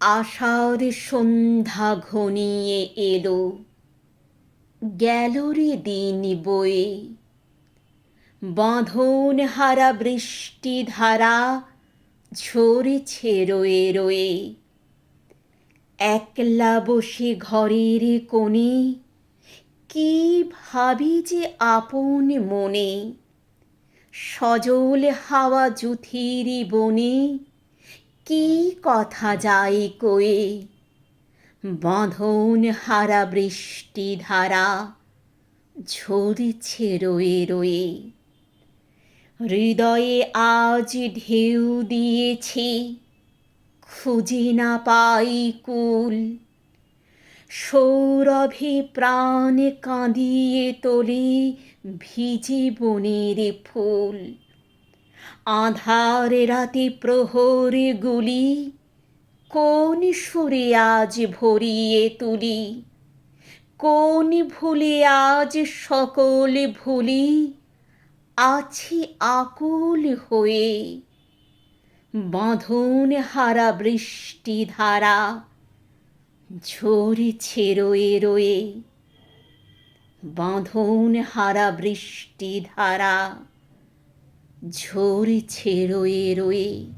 আষাঢ় সন্ধ্যা ঘনিয়ে এলো। গেল রে দিন বয়ে। বাঁধন হারা বৃষ্টি ধারা ঝরেছে রয়ে রয়ে। একলা বসে ঘরের কোণে কি ভাবি যে আপন মনে? সজল হাওয়া জুথির বনে কি কথা যায় কয়ে বাঁধন হারা বৃষ্টি ধারা ঝরছে রয়ে রয়ে। হৃদয়ে আজ ঢেউ দিয়েছে, খুঁজে না পাই কুল। সৌরভে প্রাণ কাঁদিয়ে তোলে ভিজে বনের ফুল। আধার রাতে প্রহরে গুলি, কোন সুরে আজ ভরিয়ে তুলি, কোন ভুলে আজ সকল ভুলি, আছি আকুল হয়ে। বাঁধন হারা বৃষ্টি ধারা ঝরছে রয়ে রয়ে। বাঁধন হারা বৃষ্টি ধারা। ঝরছে রয়ে রয়ে।